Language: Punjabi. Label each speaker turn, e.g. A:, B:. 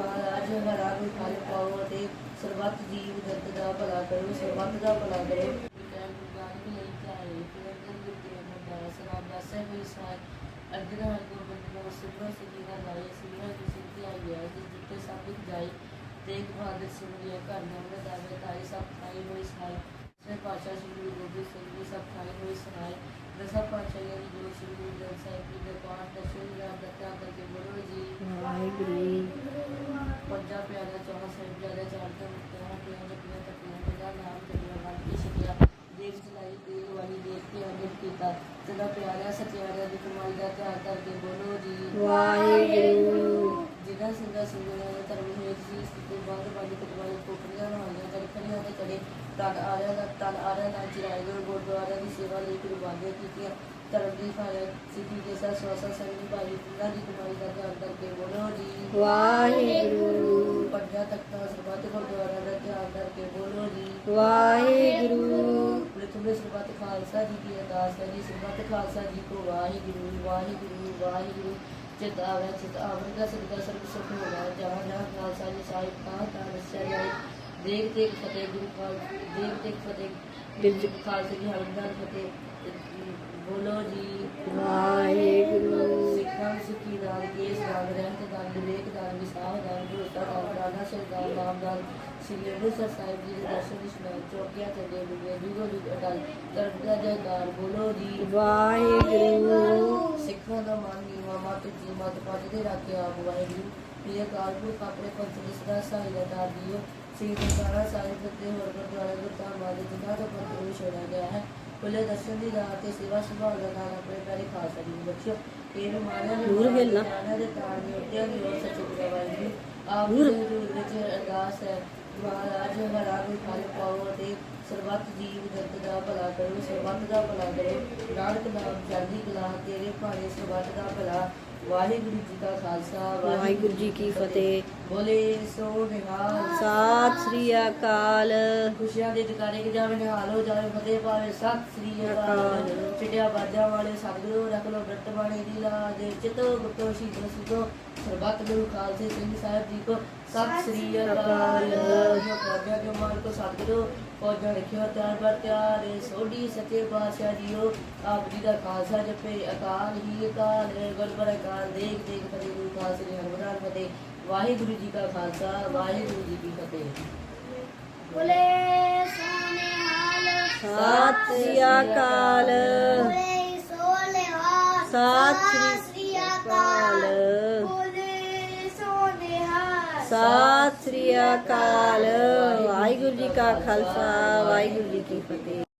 A: ਮਹਾਰਾਜ ਹਰਾ ਨੂੰ ਫਲ ਪਾਓ ਅਤੇ ਸਰਬੱਤ ਜੀਵ ਜਗਤ ਦਾ ਭਲਾ ਕਰੋ, ਸਰਬੱਤ ਦਾ ਭਲਾ ਕਰੋ। ਗੁਰਗਾਨ ਲਈ ਚਾਹੇ ਫਿਰ ਅੰਦਰ ਗੁਰਦੇ ਅਮਰਦਾਸ ਰਾਮਦਾਸ ਹੋਈ ਸਾਰ ਅਰਜਨ ਹਰ ਗੋਬਿੰਦ ਨੂੰ ਸਿਮਰਨ ਸਿੱਧੀਆਂ ਲਾਏ ਸਿਮਰਨ ਦੀ ਸਿੱਧੀ ਆਈ ਹੈ ਜਿਸ ਜਿੱਤੇ ਸਭ ਜਾਈ ਦੇਖ ਬਹਾਦਰ ਸਿੰਘ ਜੀ ਘਰ ਨੰਬਰ ਦਾਵੇ ਤਾਈ ਸਭ ਖਾਈ ਹੋਈ ਸਾਈ ਸੇ ਪਾਸ਼ਾ ਸ੍ਰੀ ਗੁਰੂ ਗੋਬਿੰਦ ਸਿੰਘ ਜੀ ਸਭ ਖਾਈ ਹੋਈ ਸਹਾਈ ਦਸਾਂ ਪਾਤਸ਼ਾਹੀਆਂ ਦੀ ਗੁਰੂ ਸ੍ਰੀ ਗੁਰੂ ਗ੍ਰੰਥ ਸਾਹਿਬ ਜੀ ਦੇ ਪਾਠ ਦਸ਼ਮੀ ਰਾਮ ਦਾ ਧਿਆਨ ਕਰਕੇ ਬੋਲੋ ਜੀ
B: ਵਾਹਿਗੁਰੂ।
A: ਪੰਜਾਂ ਪਿਆਰਿਆਂ ਚੌਹਾਂ ਸਾਹਿਬ ਜ਼ਿਆਦਾ ਚਾਰ ਤੋਂ ਮੁਕਤਾਂ ਪਿਆਰ ਜਪੀਆਂ ਤਪੀਆਂ ਦਾ ਨਾਮ ਜਪਿਆ ਵੰਡ ਕੇ ਛਕਿਆ ਦੇਖ ਚਲਾਈ ਦੇਖ ਵਾਲੀ ਦੇਖ ਕੇ ਅੰਗਿਤ ਕੀਤਾ। ਸਦਾ ਪਿਆਰਿਆ ਸਚਿਆਰਿਆ ਦੀ ਕਮਾਈ ਦਾ ਧਿਆਨ ਕਰਕੇ ਬੋਲੋ ਜੀ।
B: ਵਾਹਿਗੁਰੂ।
A: ਜਿਨ੍ਹਾਂ ਸਿੰਘਾਂ ਸਿੰਘਾਂ ਨੇ ਧਰਮ ਹੇਠ ਜੀ ਸਥਿਤੀ ਬੰਦ ਬੰਦ ਕੁਟਵਾਲੇ ਕੋਪਰੀਆਂ ਹੋਈਆਂ ਜਲਖਣੀਆਂ ਦੇ ਕੜੇ ਤਨ ਆਰਿਆ ਦਾ ਤਨ ਆਰਿਆ ਦਾ ਚਿਰਾਏ ਗਏ ਗੁਰਦੁਆਰਿਆਂ ਦੀ ਸੇਵਾ ਲਈ ਕੁਰਬਾਨੀਆਂ ਕੀਤੀਆਂ। ਧਰਮ ਦੀ ਫਾਇਦਾ ਸਿੱਧੀ ਦੇ ਸਾਥ ਸਵਾਸਾ ਸੰਗੀ ਭਾਈ ਉਹਨਾਂ ਦੀ ਕਮਾਈ ਦਾ ਧਿਆਨ ਕਰਕੇ ਬੋਲੋ ਜੀ।
B: ਵਾਹਿਗੁਰੂ।
A: ਪੰਜਾਂ ਤਖਤਾਂ ਸਰਬੱਤ ਗੁਰਦੁਆਰਿਆਂ ਦਾ ਧਿਆਨ ਕਰਕੇ ਬੋਲੋ ਜੀ।
B: ਵਾਹਿਗੁਰੂ।
A: ਪ੍ਰਥਮੇ ਸਰਬੱਤ ਖਾਲਸਾ ਜੀ ਕੀ ਅਰਦਾਸ ਹੈ ਜੀ। ਸਰਬੱਤ ਖਾਲਸਾ ਜੀ ਕੋ ਵਾਹਿਗੁਰੂ ਵਾਹਿਗੁਰੂ ਵਾਹਿਗੁਰੂ। ਚਿਤ ਆਵੇ ਚਿਤ ਆਵੇ ਦਾ ਸਦਕਾ ਸਰਬ ਸੁਖ ਹੋਗਾ ਜਹਾਂ ਜਹਾਂ ਖਾਲਸਾ ਜੀ ਸਾਹਿਬ ਕਾ ਤਾਂ ਦੱਸਿਆ ਜਾਏ। ਦੇਖ ਦੇਖ ਫਤਿਹ ਗੁਰੂ ਖਾਲ ਦੇਖ ਦੇਖ ਫਤਿਹ
B: ਬਿਰਜ
A: ਖਾਲਸੇ ਜੀ ਹਰਮਦਾਨ ਫਤਿਹ। ਬੋਲੋ ਜੀ।
B: ਵਾਹਿਗੁਰੂ।
A: ਸਿੱਖਾਂ ਸਿੱਖੀ ਦਾਨ ਰਹਿਤ ਦਾਨ ਵਿਵੇਕ ਦਾਨ ਵਿਸਾਹ ਦਾਨ ਭਰੋਸਾ ਦਾਨ ਦਾਨਾ ਸੇ ਦਾਨ ਨਾਮ ਦਾਨ ਸ੍ਰੀ ਅੰਮ੍ਰਿਤਸਰ ਸਾਹਿਬ ਜੀ ਦੇ ਦਰਸ਼ਨ ਇਸ਼ਨਾਨ ਚੌਕੀਆਂ ਚੱਲੇ ਬੁਗੇ ਜੁਗੋ ਜੁਗ ਅਟਲ ਧਰਮ ਦਾ ਜੈਕਾਰ ਬੋਲੋ ਜੀ।
B: ਵਾਹਿਗੁਰੂ।
A: ਸਿੱਖਾਂ ਦਾ ਮਨ ਨੀਵਾ ਮਤ ਜੀ ਮਤ ਪੱਜ ਦੇ ਰੱਖੇ ਆਪ ਵਾਹਿਗੁਰੂ। ਇਹ ਕਾਰਪੁਰ ਆਪਣੇ ਪੰਥ ਦੇ ਸਦਾ ਸਹਾਇਤਾ ਦਾਰ ਦਿਓ ਸ੍ਰੀ ਗੁਰਦਾਰਾ ਸਾਹਿਬ ਦੇ ਹੋਰ ਗੁਰਦੁਆਰੇ ਗੁਰਦਾਰ ਵਾਲੇ ਜਿਨ੍ਹਾਂ ਦਾ ਪੰਥ ਨੂੰ ਛੋੜਿਆ ਗਿਆ ਹੈ। ਖੁੱਲੇ ਦਰਸ਼ਨ ਦੀ ਰਾਹ ਤੇ ਸੇਵਾ ਸੰਭਾਲ ਦਾ ਦਾਨ ਆਪਣੇ ਖਾਲਸਾ ਜੀ ਨੂੰ ਗੁਰੂ ਵਾਹਿਗੁਰੂ ਜੀ। ਦੇ ਰੂਪ ਵਿੱਚ ਅਰਦਾਸ ਹੈ ਮਹਾਰਾਜ ਹਰਾ ਨੂੰ ਫਲ ਪਾਓ ਅਤੇ ਸਰਬੱਤ ਜੀਵ ਜਗਤ ਦਾ ਭਲਾ ਕਰੋ ਸਰਬੱਤ ਦਾ ਭਲਾ ਕਰੋ। ਨਾਨਕ ਨਾਮ ਚੜ੍ਹਦੀ ਕਲਾ ਤੇਰੇ ਭਾਣੇ ਸਰਬੱਤ ਦਾ ਭਲਾ। ਵਾਹਿਗੁਰੂ ਜੀ ਕਾ ਖਾਲਸਾ
B: ਵਾਹਿਗੁਰੂ ਜੀ ਕੀ ਫਤਿਹ।
A: ਬੋਲੇ ਸੋ ਨਿਹਾਲ।
B: ਸਤਿ ਸ੍ਰੀ ਅਕਾਲ।
A: ਖੁਸ਼ੀਆਂ ਦੇ ਜਕਾਰੇ ਕਿ ਜਾਵੇ ਨਿਹਾਲ ਹੋ ਜਾਵੇ ਫਤਿਹ ਪਾਵੇ ਸਤਿ ਸ੍ਰੀ ਅਕਾਲ। ਚਿੜਿਆ ਬਾਜਾਂ ਵਾਲੇ ਸਤਿਗੁਰੂ ਰੱਖ ਲੋ ਬਿਰਤ ਬਾਣੀ ਦੀ ਲਾਜ ਚਿਤੋ ਗੁਪਤੋ ਸ਼ੀਤੋ ਸੁਤੋ ਸਰਬੱਤ ਗੁਰੂ ਖਾਲਸੇ ਸਿੰਘ ਸਾਹਿਬ ਜੀ ਕੋ ਸਤਿ ਸ੍ਰੀ ਅਕਾਲ ਜੋ ਪੌਜਾ ਜੋ ਮਾਲ ਕੋ ਸਤਿਗੁਰੂ ਪੌਜਾ ਰੱਖਿਓ ਤਿਆਰ ਬਰ ਤਿਆਰ ਸੋਢੀ ਸੱਚੇ ਪਾਤਸ਼ਾਹ ਜੀਓ। ਆਪ ਜੀ ਦਾ ਖਾਲਸਾ ਜਪੇ ਅਕਾਲ ਹੀ ਅਕਾਲ ਗੁਰਬਰ ਅਕਾਲ ਦੇਖ ਦੇਖ ਫਤਿਹ ਗੁਰੂ ਖਾਲਸੇ ਜੀ ਹਰਮਦਾਨ ਫਤਿਹ। ਵਾਹਿਗੁਰੂ ਜੀ ਕਾ ਖਾਲਸਾ ਵਾਹਿਗੁਰੂ ਜੀ ਕੀ ਫਤਿਹ।
C: ਬੋਲੇ ਸੋਨੇ ਹਾਲ
B: ਸਤਿ ਸ੍ਰੀ ਅਕਾਲ। ਸਤਿ ਸ੍ਰੀ ਅਕਾਲ।
C: ਬੋਲੇ ਸੋਨੇ
B: ਸਤਿ ਸ੍ਰੀ ਅਕਾਲ। ਵਾਹਿਗੁਰੂ ਜੀ ਕਾ ਖਾਲਸਾ, ਵਾਹਿਗੁਰੂ ਜੀ ਕੀ ਫਤਿਹ।